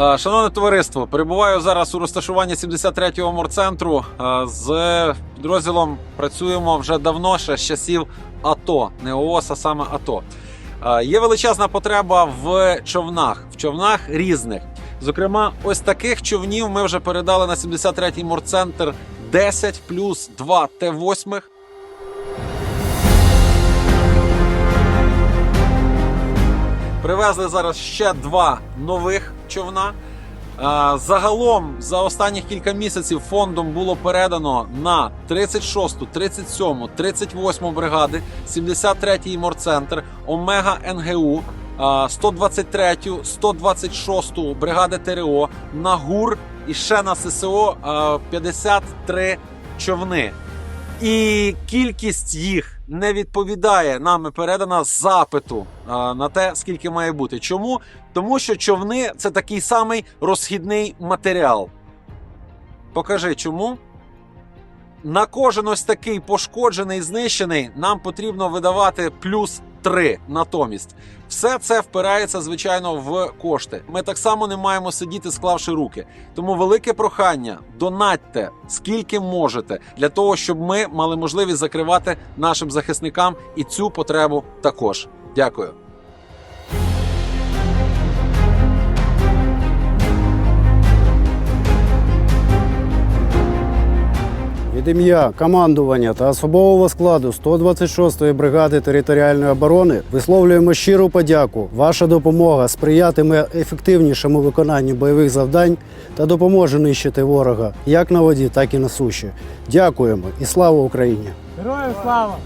Е, Шановне товариство, перебуваю зараз у розташуванні 73-го морцентру. Е, З підрозділом працюємо вже давно, ще з часів АТО, не ООС, а саме АТО. Е, Є величезна потреба в човнах, в човнах різних. Зокрема, ось таких човнів ми вже передали на 73-й морцентр 10 плюс 2 Т-8. Привезли зараз ще два нових човна. Е, Загалом за останніх кілька місяців фондом було передано на 36, 37, 38 бригади, 73-й морцентр, Омега НГУ, е, 123, 126 бригади ТРО, на ГУР і ще на ССО е, 53 човни. І кількість їх не відповідає нами передана запиту на те, скільки має бути. Чому? Тому що човни це такий самий розхідний матеріал. Покажи чому. На кожен ось такий пошкоджений, знищений, нам потрібно видавати плюс 3 натомість. Все це впирається, звичайно, в кошти. Ми так само не маємо сидіти, склавши руки. Тому велике прохання: донатьте скільки можете для того, щоб ми мали можливість закривати нашим захисникам і цю потребу також. Дякую. Ім'я командування та особового складу 126-ї бригади територіальної оборони висловлюємо щиру подяку. Ваша допомога сприятиме ефективнішому виконанню бойових завдань та допоможе нищити ворога як на воді, так і на суші. Дякуємо і слава Україні! Героям слава!